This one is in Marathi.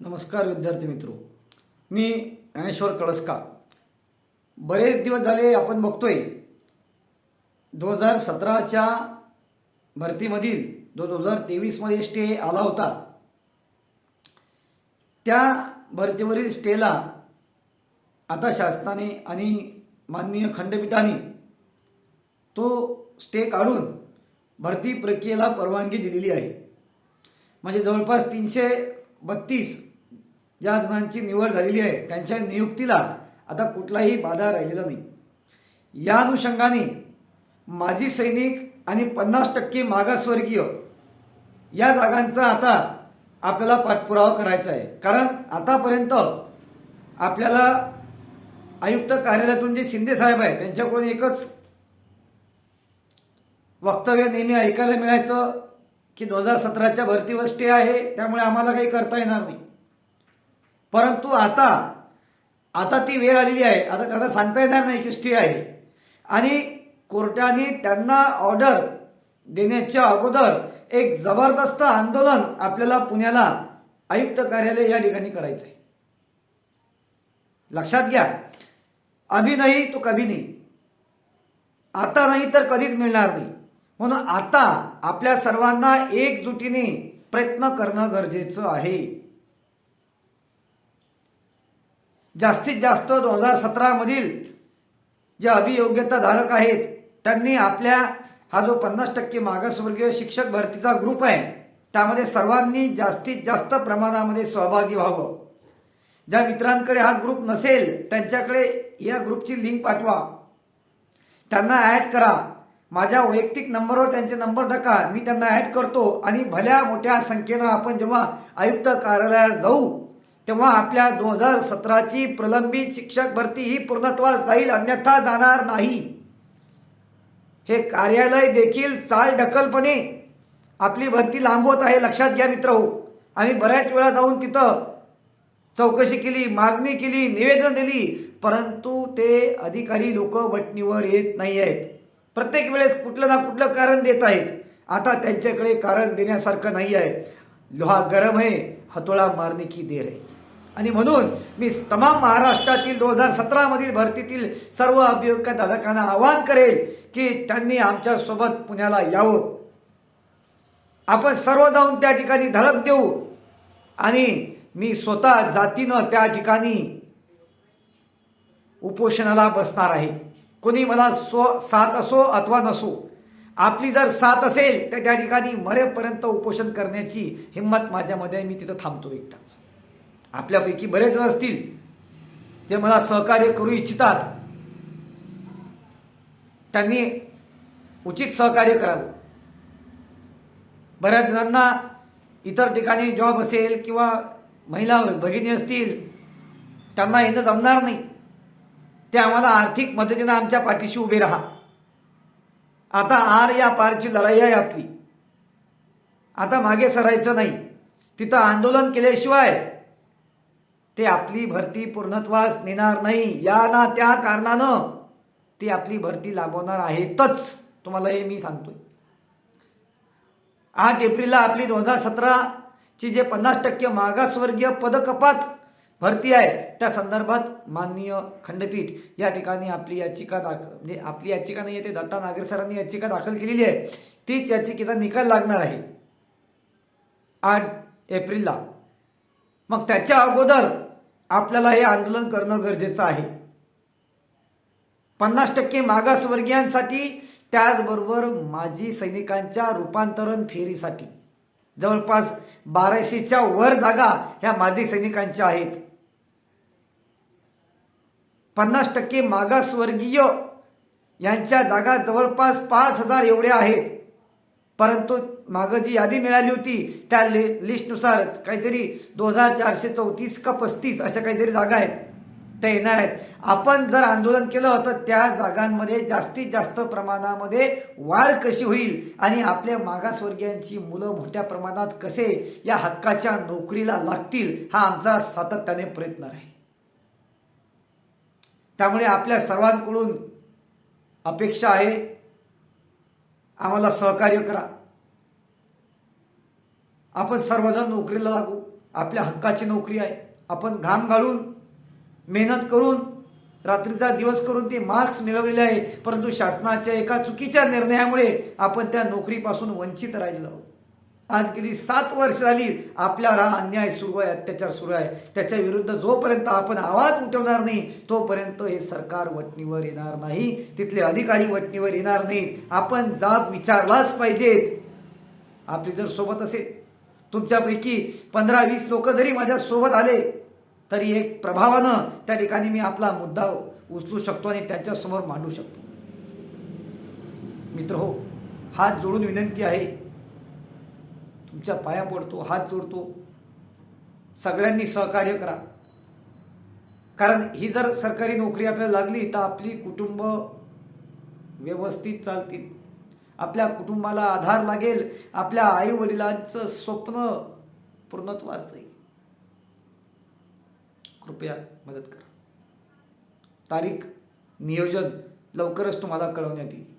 नमस्कार विद्यार्थी मित्रो. मी ज्ञानेश्वर कळसका बरेच दिवस झाले आपण बघतोय दोन हजार सतराच्या भरतीमधील जो दोन हजार तेवीसमध्ये स्टे आला होता त्या भरतीवरील स्टेला आता शासनाने आणि माननीय खंडपीठाने तो स्टे काढून भरती प्रक्रियेला परवानगी दिलेली आहे. म्हणजे जवळपास तीनशे बत्तीस. ज्या जणांची निवड झालेली आहे त्यांच्या नियुक्तीला आता कुठलाही बाधा राहिलेला नाही. या अनुषंगाने माजी सैनिक आणि पन्नास टक्के मागासवर्गीय या जागांचा आता आपल्याला पाठपुरावा करायचा आहे. कारण आतापर्यंत आपल्याला आयुक्त कार्यालयातून जे शिंदे साहेब आहे त्यांच्याकडून एकच वक्तव्य नेहमी ऐकायला मिळायचं. की दोन हजार सतराच्या भरतीवर स्टे आहे त्यामुळे आम्हाला काही करता येणार नाही. परंतु आता आता ती वेळ आलेली आहे. आता त्यांना सांगता येणार नाही की स्टे आहे. आणि कोर्टाने त्यांना ऑर्डर देण्याच्या अगोदर एक जबरदस्त आंदोलन आपल्याला पुण्याला आयुक्त कार्यालय या ठिकाणी करायचं आहे लक्षात घ्या अभि नाही तो कभी नाही. आता नाही तर कधीच मिळणार नाही. म्हणून आता आपल्या सर्वांना एकजुटीने प्रयत्न करणं गरजेचं आहे. जास्तीत जास्त दोन हजार सतरामधील जे अभियोग्यता धारक आहेत त्यांनी आपल्या हा जो पन्नास टक्के मागासवर्गीय शिक्षक भरतीचा ग्रुप आहे त्यामध्ये सर्वांनी जास्तीत जास्त प्रमाणामध्ये सहभागी व्हावं. ज्या मित्रांकडे हा ग्रुप नसेल त्यांच्याकडे या ग्रुपची लिंक पाठवा. त्यांना ॲड करा. माझ्या वैयक्तिक नंबरवर त्यांचे नंबर टाका मी त्यांना ॲड करतो आणि भल्या मोठ्या संख्येनं आपण जेव्हा आयुक्त कार्यालयात जाऊ तेव्हा आपल्या दोन हजार सतराची प्रलंबित शिक्षक भरती ही पूर्णत्वास जाईल अन्यथा जाणार नाही. हे कार्यालय देखील चाल ढकलपणे आपली भरती लांबवत आहे. लक्षात घ्या मित्र हो. आम्ही बऱ्याच वेळा जाऊन तिथं चौकशी केली मागणी केली निवेदन दिली परंतु ते अधिकारी लोक बटणीवर येत नाही आहेत प्रत्येक वेळेस कुठलं ना कुठलं कारण देत आहेत. आता त्यांच्याकडे कारण देण्यासारखं नाही आहे. लोहा गरम आहे हतोळा मारणे की देर आहे. आणि म्हणून मी तमाम महाराष्ट्रातील दोन हजार सतरामधील भरतीतील सर्व अभियोग्य दादकांना आवाहन करेल की त्यांनी आमच्यासोबत पुण्याला यावं. आपण सर्व जाऊन त्या ठिकाणी धडक देऊ. आणि मी स्वतः जातीनं त्या ठिकाणी उपोषणाला बसणार आहे. कोणी मला स्व साथ असो अथवा नसो आपली जर साथ असेल तर त्या ठिकाणी मरेपर्यंत उपोषण करण्याची हिंमत माझ्यामध्ये आहे. मी तिथं थांबतो एकटाच. आपल्यापैकी बरेच जण असतील जे मला सहकार्य करू इच्छितात. त्यांनी उचित सहकार्य करावं. बऱ्याच जणांना इतर ठिकाणी जॉब असेल किंवा महिला भगिनी असतील त्यांना येणं जमणार नाही. ते आम्हाला आर्थिक मदतीनं आमच्या पाठीशी उभे राहा. आता आर या पारची लढाई आहे आपली. आता मागे सरायचं नाही. तिथं आंदोलन केल्याशिवाय ते आपली भरती पूर्णत्वास नेणार नाही. या ना त्या कारणानं ते आपली भरती लाभवणार आहेतच. तुम्हाला हे मी सांगतोय. आठ एप्रिलला आपली दोन हजार सतराची जे पन्नास टक्के मागासवर्गीय पदकपात भरती आहे. त्या संदर्भात माननीय खंडपीठ या ठिकाणी आपली याचिका दाखल म्हणजे आपली याचिका नाही आहे ते दत्ता नागरे सरांनी याचिका दाखल केलेली आहे. तीच याचिकेचा निकाल लागणार आहे. आठ एप्रिलला. मग त्याच्या अगोदर आपल्याला हे आंदोलन करणं गरजेचं आहे. पन्नास टक्के मागासवर्गीयांसाठी त्याचबरोबर माजी सैनिकांच्या रूपांतरण फेरीसाठी. जवळपास बाराशेच्या वर जागा ह्या माजी सैनिकांच्या आहेत. पन्नास टक्के मागासवर्गीय यांच्या जागा जवळपास पाच हजार एवढ्या आहेत. परंतु मागं जी यादी मिळाली होती त्या लि लिस्टनुसार काहीतरी दोन हजार चारशे चौतीस का पस्तीस अशा काहीतरी जागा आहेत त्या येणार आहेत. आपण जर आंदोलन केलं तर त्या जागांमध्ये जास्तीत जास्त प्रमाणामध्ये वाढ कशी होईल आणि आपल्या मागासवर्गीयांची मुलं मोठ्या प्रमाणात कसे या हक्काच्या नोकरीला लागतील हा आमचा सातत्याने प्रयत्न आहे. त्यामुळे आपल्या सर्वांकडून अपेक्षा आहे. आम्हाला सहकार्य करा. आपण सर्वजण नोकरीला लागू. आपल्या हक्काची नोकरी आहे. आपण घाम घालून मेहनत करून रात्रीचा दिवस करून ते मार्क्स मिळवलेले आहे. परंतु शासनाच्या एका चुकीच्या निर्णयामुळे आपण त्या नोकरीपासून वंचित राहिलेलो आहोत. आज गेली सात वर्ष झाली आपल्यावर हा अन्याय सुरू आहे अत्याचार सुरू आहे. त्याच्या विरुद्ध जोपर्यंत आपण आवाज उठवणार नाही तोपर्यंत हे सरकार वटणीवर येणार नाही. तिथले अधिकारी वटणीवर येणार नाही आपण जाब विचारलाच पाहिजेत. आपली जर सोबत असेल तुमच्यापैकी पंधरा वीस लोक जरी माझ्या सोबत आले तरी एक प्रभावानं त्या ठिकाणी मी आपला मुद्दा उचलू शकतो आणि त्यांच्यासमोर मांडू शकतो. मित्र हो हात जोडून विनंती आहे तुमच्या पाया पडतो हात जोडतो. सगळ्यांनी सहकार्य करा. कारण ही जर सरकारी नोकरी आपल्याला लागली तर आपली कुटुंब व्यवस्थित चालतील. आपल्या कुटुंबाला आधार लागेल आपल्या आई वडिलांचं स्वप्न पूर्णत्वास जाईल कृपया मदत करा. तारीख नियोजन लवकरच तुम्हाला कळवण्यात येईल.